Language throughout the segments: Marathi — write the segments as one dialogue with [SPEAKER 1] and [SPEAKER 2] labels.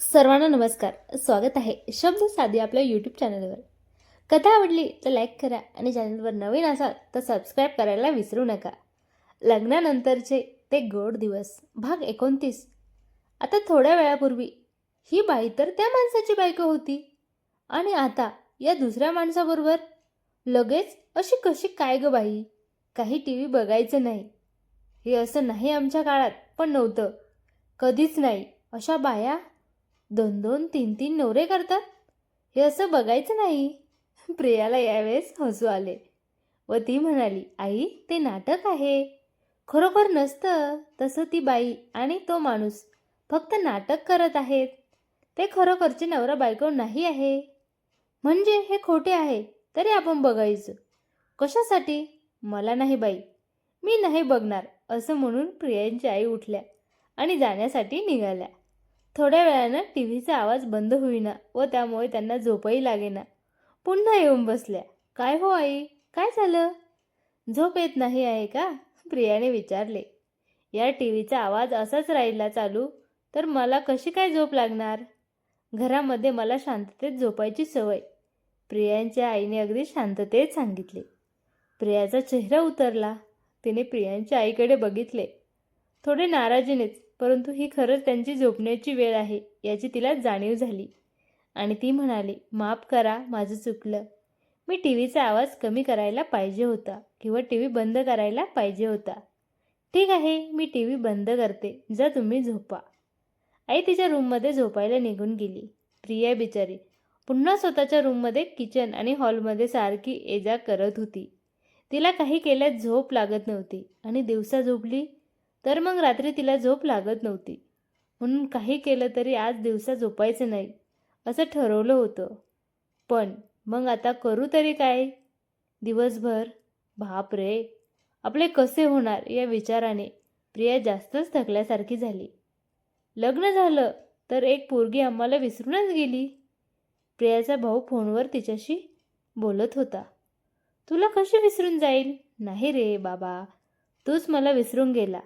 [SPEAKER 1] सर्वांना नमस्कार. स्वागत आहे शब्द साधी आपल्या यूट्यूब चॅनलवर कथा आवडली तर लाईक करा आणि चॅनलवर नवीन असाल तर सबस्क्राईब करायला विसरू नका. लग्नानंतरचे ते गोड दिवस भाग एकोणतीस. आता थोड्या वेळापूर्वी ही बाई तर त्या माणसाची बायको होती. आणि आता या दुसऱ्या माणसाबरोबर लगेच अशी कशी काय ग बाई? काही टी व्ही बघायचं नाही. हे असं नाही आमच्या काळात पण नव्हतं. कधीच नाही. अशा बाया दोन दोन तीन तीन नवरे करतात? हे असं बघायचं नाही. प्रियाला यावेळेस हसू आले. व ती म्हणाली आई ते नाटक आहे. खरोखर नसतं तसं ती बाई आणि तो माणूस फक्त नाटक करत आहेत. ते खरोखरचे नवरा बायको नाही आहे. म्हणजे हे खोटे आहे तरी आपण बघायचं. कशासाठी? मला नाही बाई. मी नाही बघणार असं म्हणून प्रियांची आई उठल्या आणि जाण्यासाठी निघाल्या. थोड्या वेळानं टी व्हीचा आवाज बंद होईना व त्यामुळे त्यांना झोपही लागेना. पुन्हा येऊन बसल्या. काय हो आई? काय झालं? झोप येत नाही आहे का? प्रियाने विचारले. या टी व्हीचा आवाज असाच राहिला चालू. तर मला कशी काय झोप लागणार? घरामध्ये मला शांततेत झोपायची सवय. प्रियांच्या आईने अगदी शांततेत सांगितले. प्रियाचा चेहरा उतरला. तिने प्रियांच्या आईकडे बघितले. थोडे नाराजीनेच. परंतु ही खरंच त्यांची झोपण्याची वेळ आहे याची तिला जाणीव झाली. आणि ती म्हणाली माफ करा माझं चुकलं. मी टी व्हीचा आवाज कमी करायला पाहिजे होता किंवा टी व्ही बंद करायला पाहिजे होता. ठीक आहे मी टी व्ही बंद करते. जा तुम्ही झोपा. आई तिच्या रूममध्ये झोपायला निघून गेली. प्रिया बिचारी पुन्हा स्वतःच्या रूममध्ये किचन आणि हॉलमध्ये सारखी ये जा करत होती. तिला काही केल्यास झोप लागत नव्हती. आणि दिवसा झोपली तर मग रात्री तिला झोप लागत नव्हती. म्हणून काही केलं तरी आज दिवसा झोपायचं नाही असं ठरवलं होतं. पण मग आता करू तरी काय? दिवसभर? बाप रे आपले कसे होणार या विचाराने प्रिया जास्तच थकल्यासारखी झाली. लग्न झालं तर एक पोरगी आम्हाला विसरूनच गेली. प्रियाचा भाऊ फोनवर तिच्याशी बोलत होता. तुला कशी विसरून जाईल? नाही रे बाबा तूच मला विसरून गेला.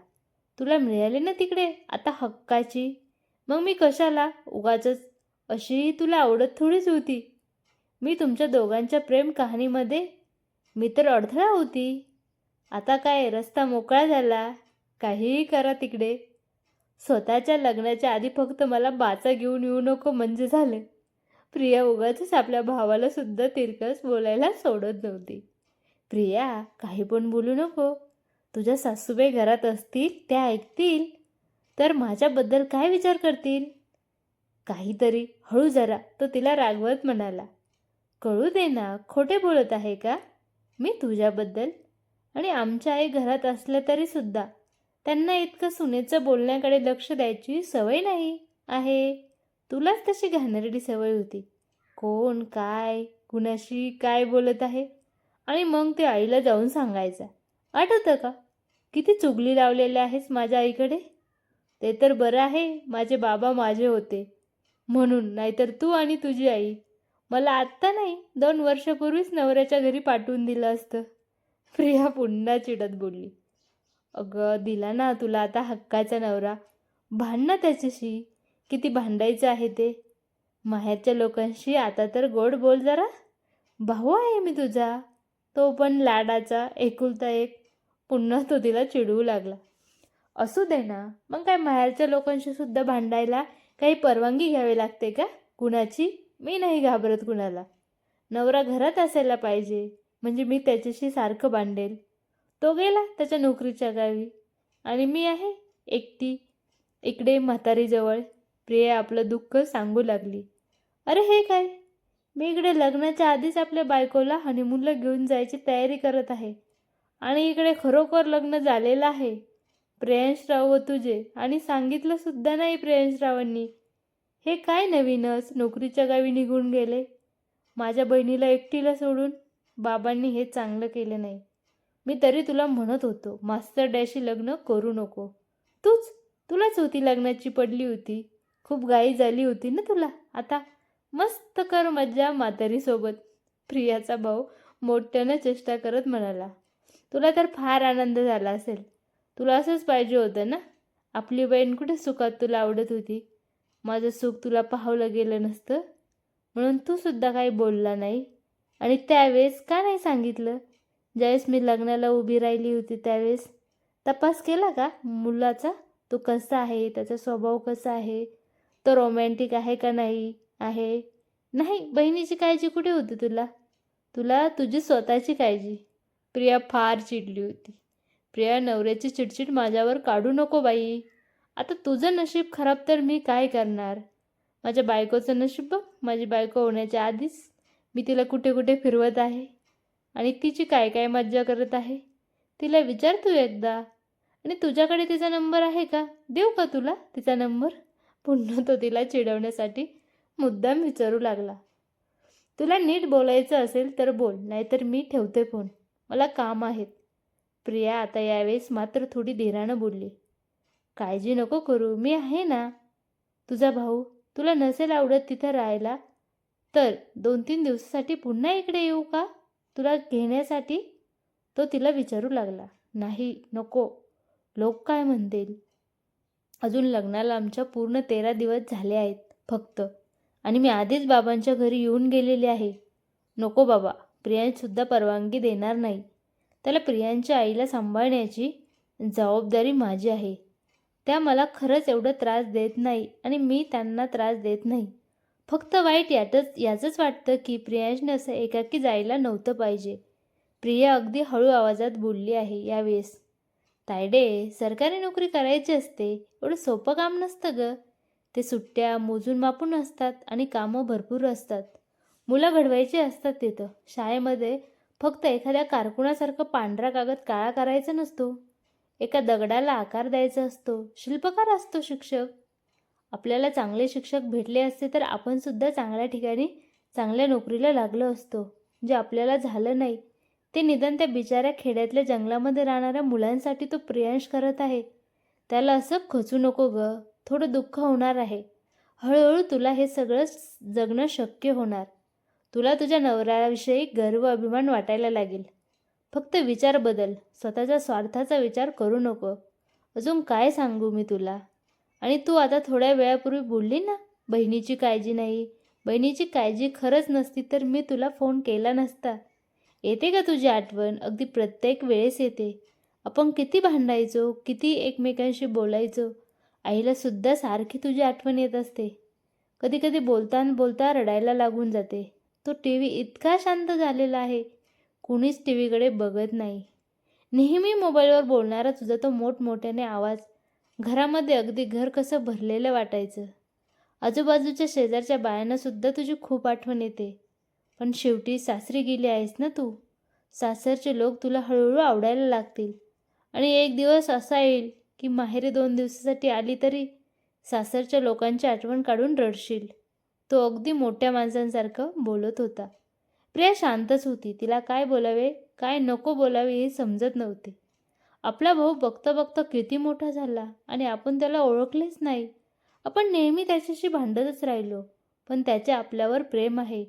[SPEAKER 1] तुला मिळाले ना तिकडे? आता हक्काची. मग मी कशाला? उगाचच. अशी तुला आवडत थोडीच होती. मी तुमच्या दोघांच्या प्रेम कहाणीमध्ये मी तर अडथळा होती. आता काय? रस्ता मोकळा झाला. काहीही करा तिकडे. स्वतःच्या लग्नाच्या आधी फक्त मला बाचा घेऊन येऊ नको म्हणजे झालं. प्रिया उगाचच आपल्या भावाला सुद्धा तिरकस बोलायला सोडत नव्हती. प्रिया काही पण बोलू नको. तुझ्या सासूबाई घरात असतील त्या ऐकतील तर माझ्याबद्दल काय विचार करतील? काहीतरी हळू जरा तो तिला रागवत म्हणाला. कळू दे ना खोटे बोलत आहे का? मी तुझ्याबद्दल? आणि आमच्या आई घरात असल्या तरी सुद्धा त्यांना इतकं सुनेचं बोलण्याकडे लक्ष द्यायची सवय नाही आहे. तुलाच तशी घाणेरडी सवय होती. कोण काय कुणाशी काय बोलत आहे? आणि मग ते आईला जाऊन सांगायचं. आठवतं का? किती चुगली लावलेल्या आहेस माझ्या आईकडे? ते तर बरं आहे माझे बाबा माझे होते. म्हणून नाहीतर तू आणि तुझी आई. मला आत्ता नाही दोन वर्षापूर्वीच नवऱ्याच्या घरी पाठवून दिलं असतं. प्रिया पुन्हा चिडत बोलली. अगं दिला ना तुला आता हक्काचा नवरा. भांड ना त्याच्याशी. किती भांडायचं आहे ते. माहेरच्या लोकांशी आता तर गोड बोल जरा. भाऊ आहे मी तुझा. तो पण लाडाचा एकुलता एक. पुन्हा तो तिला चिडवू लागला. असू दे ना मग काय माहेरच्या लोकांशी सुद्धा भांडायला काही परवानगी घ्यावी लागते का? कुणाची? मी नाही घाबरत कुणाला. नवरा घरात असायला पाहिजे म्हणजे मी त्याच्याशी सारखं भांडेल. तो गेला त्याच्या नोकरीच्या गावी. आणि मी आहे एकटी इकडे म्हातारीजवळ. प्रिया आपलं दुःख सांगू लागली. अरे हे काय? मी इकडे लग्नाच्या आधीच आपल्या बायकोला हनीमूनला घेऊन जायची तयारी करत आहे. आणि इकडे खरोखर लग्न झालेलं आहे. प्रेयंशराव व तुझे. आणि सांगितलं सुद्धा नाही प्रेयंशरावांनी. हे काय नवीनच? नोकरीच्या गावी निघून गेले. माझ्या बहिणीला एकटीला सोडून बाबांनी हे चांगलं केलं नाही. मी तरी तुला म्हणत होतो मास्तर डॅशी लग्न करू नको. तूच तुलाच होती लग्नाची पडली होती. खूप घाई झाली होती ना तुला? आता मस्त कर मज्जा म्हातारीसोबत. प्रियाचा भाऊ मोठ्यानं चेष्टा करत म्हणाला. तुला तर फार आनंद झाला असेल. तुला असंच पाहिजे होतं ना? आपली बहीण कुठे सुखात तुला आवडत होती? माझं सुख तुला पाहावलं गेलं नसतं. म्हणून तू सुद्धा काही बोलला नाही. आणि त्यावेळेस का नाही सांगितलं? ज्यावेळेस मी लग्नाला उभी राहिली होती त्यावेळेस. तपास केला का मुलाचा? तो कसा आहे? त्याचा स्वभाव कसा आहे? तो रोमॅन्टिक आहे का नाही? आहे. नाही बहिणीची काळजी कुठे होती तुला? तुला तुझी स्वतःची काळजी. प्रिया फार चिडली होती. प्रिया नवऱ्याची चिडचिड माझ्यावर काढू नको बाई. आता तुझं नशीब खराब तर मी काय करणार? माझ्या बायकोचं नशीब बघ. माझी बायको होण्याच्या आधीच मी तिला कुठे कुठे फिरवत आहे. आणि तिची काय काय मज्जा करत आहे. तिला विचार तू एकदा. आणि तुझ्याकडे तिचा नंबर आहे का? देऊ का तुला तिचा नंबर? पुन्हा तो तिला चिडवण्यासाठी मुद्दाम विचारू लागला. तुला नीट बोलायचं असेल तर बोल नाहीतर मी ठेवते फोन. मला काम आहेत. प्रिया आता यावेळेस मात्र थोडी धीरानं बोलली. काळजी नको करू मी आहे ना. तुझा भाऊ तुला नसेल आवडत तिथं राहायला. तर दोन तीन दिवसासाठी पुन्हा इकडे येऊ का? तुला घेण्यासाठी? तो तिला विचारू लागला. नाही नको. लोक काय म्हणतील? अजून लग्नाला आमच्या पूर्ण तेरा दिवस झाले आहेत फक्त. आणि मी आधीच बाबांच्या घरी येऊन गेलेले आहे. नको बाबा. प्रियांशसुद्धा परवानगी देणार नाही. त्याला प्रियांच्या आईला सांभाळण्याची जबाबदारी माझी आहे. त्या मला खरंच एवढं त्रास देत नाही आणि मी त्यांना त्रास देत नाही. फक्त वाईट यातच याचंच वाटतं की प्रियांशने असं एकाकी जायला नव्हतं पाहिजे. प्रिया अगदी हळू आवाजात बोलली आहे यावेळेस. तायडे सरकारी नोकरी करायची असते. एवढं सोपं काम नसतं ग. ते सुट्ट्या मोजून मापून असतात आणि कामं भरपूर असतात. मुलं घडवायची असतात तिथं. शाळेमध्ये फक्त एखाद्या कारकुनासारखं पांढरा कागद काळा करायचा नसतो. एका दगडाला आकार द्यायचा असतो. शिल्पकार असतो शिक्षक. आपल्याला चांगले शिक्षक भेटले असते तर आपण सुद्धा चांगल्या ठिकाणी चांगल्या नोकरीला लागलो असतो. जे आपल्याला झालं नाही. ते निदान त्या बिचाऱ्या खेड्यातल्या जंगलामध्ये राहणाऱ्या मुलांसाठी तो प्रियांश करत आहे. त्याला असं खचू नको ग. थोडं दुःख होणार आहे. हळूहळू तुला हे सगळं जगणं शक्य होणार. तुला तुझ्या नवऱ्याविषयी गर्व अभिमान वाटायला लागेल. फक्त विचार बदल. स्वतःच्या स्वार्थाचा विचार करू नको. अजून काय सांगू मी तुला? आणि तू आता थोड्या वेळापूर्वी बोलली ना बहिणीची काळजी नाही. बहिणीची काळजी खरंच नसती तर मी तुला फोन केला नसता. येते का तुझी आठवण? अगदी प्रत्येक वेळेस येते. आपण किती भांडायचो किती एकमेकांशी बोलायचो. आईला सुद्धा सारखी तुझी आठवण येत असते. कधी कधी बोलता बोलता रडायला लागून जाते. तो टी व्ही इतका शांत झालेला आहे. कुणीच टी व्हीकडे बघत नाही. नेहमी मोबाईलवर बोलणारा तुझा तो मोठमोठ्याने आवाज घरामध्ये अगदी घर कसं भरलेलं वाटायचं. आजूबाजूच्या शेजारच्या बायांनासुद्धा तुझी खूप आठवण येते. पण शेवटी सासरी गेली आहेस ना तू? सासरचे लोक तुला हळूहळू आवडायला लागतील. आणि एक दिवस असा येईल की माहेरी दोन दिवसासाठी आली तरी सासरच्या लोकांची आठवण काढून रडशील. तो अगदी मोठ्या माणसांसारखं बोलत होता. प्रिया शांतच होती. तिला काय बोलावे काय नको बोलावे हे समजत नव्हते. आपला भाऊ बघता बघता किती मोठा झाला आणि आपण त्याला ओळखलेच नाही. आपण नेहमी त्याच्याशी भांडतच राहिलो पण त्याचे आपल्यावर प्रेम आहे.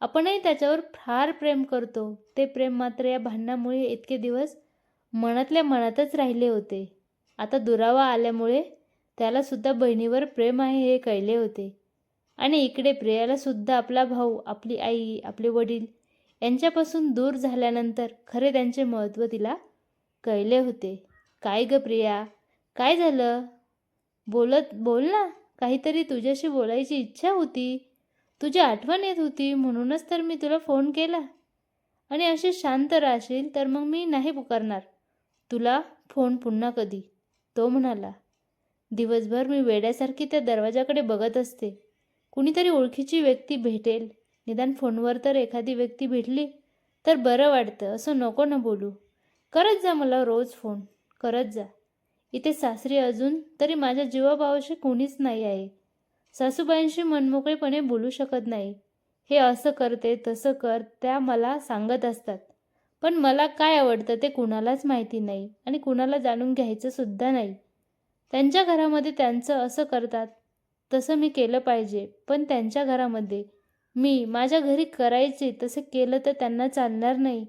[SPEAKER 1] आपणही त्याच्यावर फार प्रेम करतो. ते प्रेम मात्र या भांडणामुळे इतके दिवस मनातल्या मनातच राहिले होते. आता दुरावा आल्यामुळे त्यालासुद्धा बहिणीवर प्रेम आहे हे कळले होते. आणि इकडे प्रियालासुद्धा आपला भाऊ आपली आई आपले वडील यांच्यापासून दूर झाल्यानंतर खरे त्यांचे महत्त्व तिला कळले होते. काय ग प्रिया? काय झालं? बोलत बोल ना. काहीतरी तुझ्याशी बोलायची इच्छा होती. तुझी आठवण येत होती म्हणूनच तर मी तुला फोन केला. आणि अशी शांत राहशील तर मग मी नाही पुकारणार. तुला फोन पुन्हा कधी? तो म्हणाला. दिवसभर मी वेड्यासारखी त्या दरवाजाकडे बघत असते. कुणीतरी ओळखीची व्यक्ती भेटेल. निदान फोनवर तर एखादी व्यक्ती भेटली तर बरं वाटतं असं नको ना बोलू. करत जा मला रोज फोन. करत जा. इथे सासरी अजून तरी माझ्या जीवाभावाशी कोणीच नाही आहे. सासूबाईंशी मनमोकळेपणे बोलू शकत नाही. हे असं करते तसं कर त्या मला सांगत असतात. पण मला काय आवडतं ते कुणालाच माहिती नाही आणि कुणाला जाणून घ्यायचं सुद्धा नाही. त्यांच्या घरामध्ये त्यांचं असं करतात तसं मी केलं पाहिजे. पण त्यांच्या घरामध्ये मी माझ्या घरी करायचे तसे केलं तर त्यांना चालणार नाही.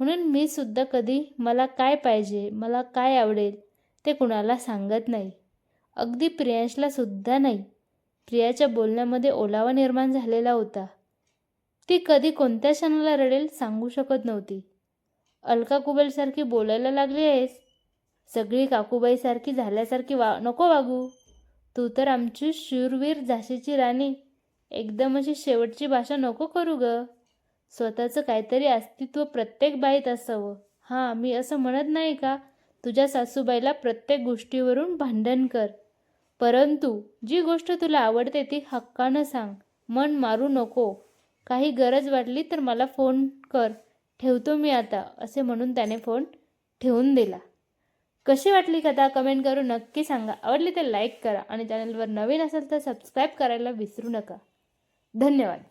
[SPEAKER 1] म्हणून मी सुद्धा कधी मला काय पाहिजे मला काय आवडेल ते कुणाला सांगत नाही. अगदी प्रियांशला सुद्धा नाही. प्रियाच्या बोलण्यामध्ये ओलावा निर्माण झालेला होता. ती कधी कोणत्या क्षणाला रडेल सांगू शकत नव्हती. अलका कुबेलसारखी बोलायला लागली आहेस? सगळी काकूबाईसारखी झाल्यासारखी वा नको वागू. तू तर आमची शूरवीर झाशीची राणी. एकदम अशी शेवटची भाषा नको करू ग. स्वतःचं काहीतरी अस्तित्व प्रत्येक बाईत असावं. हां मी असं म्हणत नाही का? तुझ्या सासूबाईला प्रत्येक गोष्टीवरून भांडण कर. परंतु जी गोष्ट तुला आवडते ती हक्कानं सांग. मन मारू नको. काही गरज वाटली तर मला फोन कर. ठेवतो मी आता असे म्हणून त्याने फोन ठेवून दिला. कशी वाटली कथा कमेंट करून नक्की सांगा. आवडली तर लाईक करा आणि चॅनलवर नवीन असेल तर सबस्क्राईब करायला विसरू नका. धन्यवाद.